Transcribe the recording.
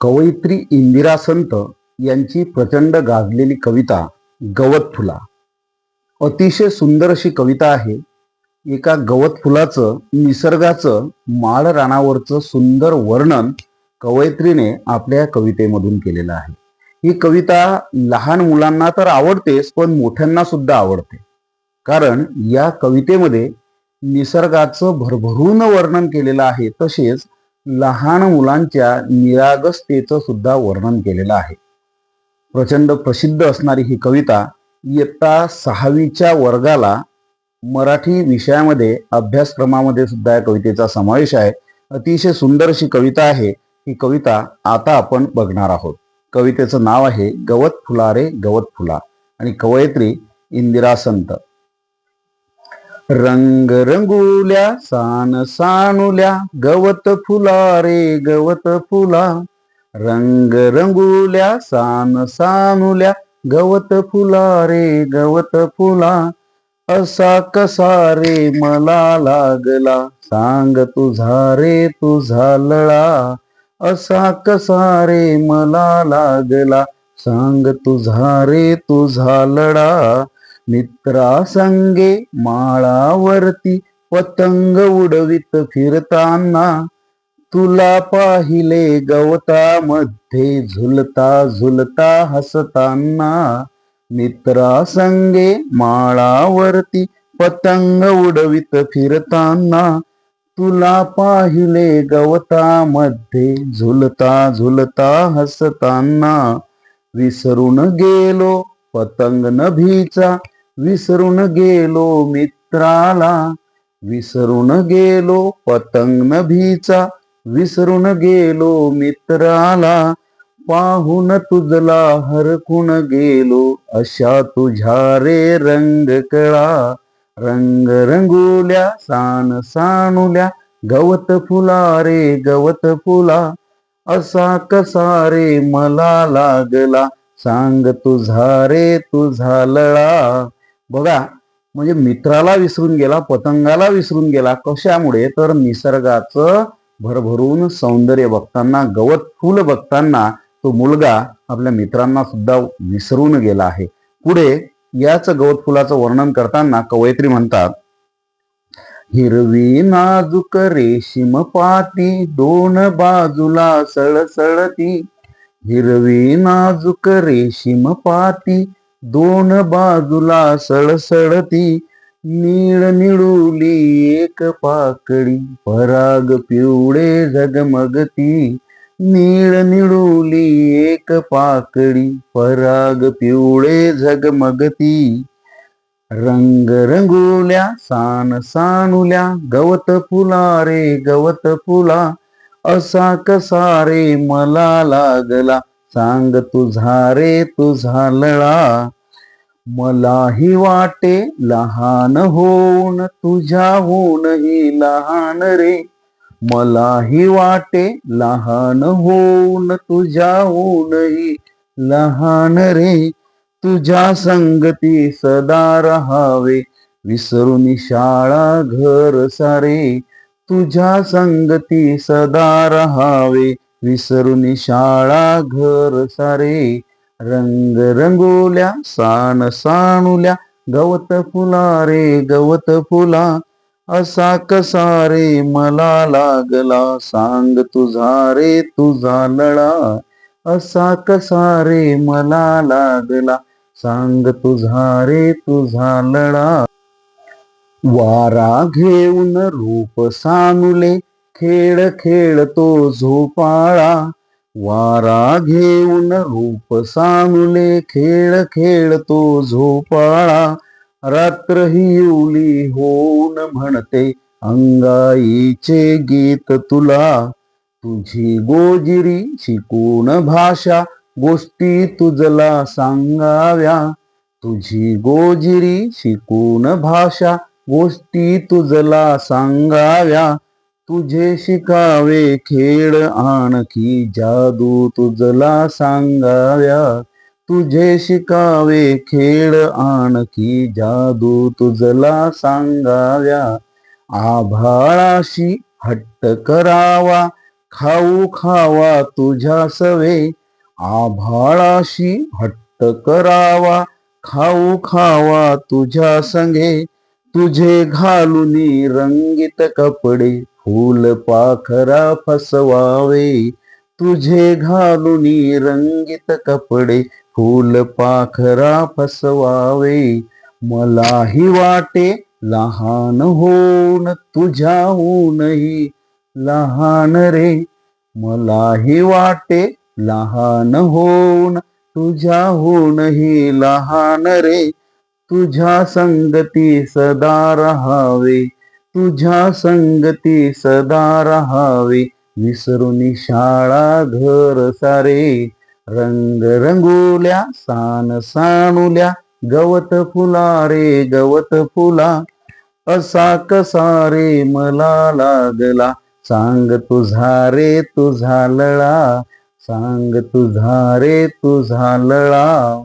कवयित्री इंदिरा संत यांची प्रचंड गाजलेली कविता गवत फुला. अतिशय सुंदर अशी कविता आहे. एका गवत फुलाचं निसर्गाचं माळ रानावरचं सुंदर वर्णन कवयित्रीने आपल्या कवितेमधून केलेलं आहे. ही कविता लहान मुलांना तर आवडतेच पण मोठ्यांना सुद्धा आवडते. कारण या कवितेमध्ये निसर्गाचं भरभरून वर्णन केलेलं आहे तसेच लहान मुलांच्या निरागसतेचं सुद्धा वर्णन केलेलं आहे. प्रचंड प्रसिद्ध असणारी ही कविता इयत्ता सहावीच्या वर्गाला मराठी विषयामध्ये अभ्यासक्रमामध्ये सुद्धा या कवितेचा समावेश आहे. अतिशय सुंदर अशी कविता आहे. ही कविता आता आपण बघणार आहोत. कवितेचं नाव आहे गवत फुलारे गवत फुला आणि कवयित्री इंदिरा संत. रंग रंगुल्या सान सानुल्या गवत फुला रे गवत फुला. रंग रंगुल्या सान सानुल्या गवत फुला रे गवत फुला. असा कसा रे मला लागला. सांग तुझा रे तुझा लळा. असा कसा रे मला लागला. सांग तुझा रे तुझा लढा मित्रा संगे माळावरती पतंग उडवित फिरताना तुला पाहिले गवतामध्ये झुलता झुलता हसताना मित्रा संगे माळावरती पतंग उडवित फिरताना तुला पाहिले गवतामध्ये झुलता झुलता हसताना विसरून गेलो पतंग नभीचा विसरून गेलो मित्राला विसरून गेलो पतंग नभीचा विसरून गेलो मित्राला पाहून तुझला हरकून गेलो अशा तुझ्या रे रंग कळा. रंग रंगुल्या सान सानुल्या गवत फुला रे गवत फुला असा कसा रे मला लागला. सांग तुझा रे तुझा लळा. बघा म्हणजे मित्राला विसरून गेला पतंगाला विसरून गेला कशामुळे? तर निसर्गाचं भरभरून सौंदर्य बघताना गवत फुल बघताना तो मुलगा आपल्या मित्रांना सुद्धा विसरून गेला आहे. पुढे याच गवत फुलाचं वर्णन करताना कवयित्री म्हणतात हिरवी नाजूक रेशीम पाती दोन बाजूला सळसळती. हिरवी नाजूक रेशीम पाती दोन बाजूला सळसळती नीळ निळुली एक पाकळी पराग पिवळे झगमगती नीळ निळुली एक पाकळी पराग पिवळे झगमगती. रंग रंगुल्या सान सानुल्या गवत फुला रे गवत फुला असा कसा रे मला लागला. सांग तुझा रे तुझा लळा. मलाही वाटे लहान होऊन तुझ्याहूनही लहान रे. मलाही वाटे लहान होऊन तुझ्याहूनही लहान रे. तुझ्या संगती सदा रहावे विसरून शाळा घर सारे. तुझ्या संगती सदा रहावे विसरून शाळा घर सारे रंग रंगोल्या सान साणुल्या गवत फुला रे गवत फुला असा कसा रे मला लागला सांग तुझा रे तुझा लळा असा कसा रे मला लागला सांग तुझा रे तुझा लळा. वारा घेऊन रूप सानुले खेळ खेळतो झोपाळा. वारा घेऊन रूप सांगले खेळ खेळतो झोपाळा. रात्र ही उली होऊन म्हणते अंगाईचे गीत तुला. तुझी गोजिरी शिकून भाषा. गोष्टी तुझला सांगाव्या. तुझी गोजिरी शिकून भाषा. गोष्टी तुझला सांगाव्या. तुझे शिकावे खेळ आणखी जादू तुझला सांगाव्या. तुझे शिकावे खेळ आणखी जादू तुझला सांगाव्या. आभाळाशी हट्ट करावा खाऊ खावा तुझ्या सवे. आभाळाशी हट्ट करावा खाऊ खावा तुझ्या संगे. तुझे घालुनी रंगीत कपडे फूल पाखरा फसवावे तुझे घालून रंगीत कपडे फूल पाखरा फसवावे. मलाही वाटे लहान होऊन तुझ्याहूनही लहान रे. मलाही वाटे लहान होऊन तुझ्याहूनही लहान रे. तुझ्या संगती सदा रहावे. तुझ्या संगती सदा राहावे. विसरून शाळा घर सारे. रंग रंगुल्या सान सानुल्या गवत फुला रे गवत फुला. असा कसा रे मला लागला. सांग तुझा रे तुझा लळा. सांग तुझा रे तुझा लळा.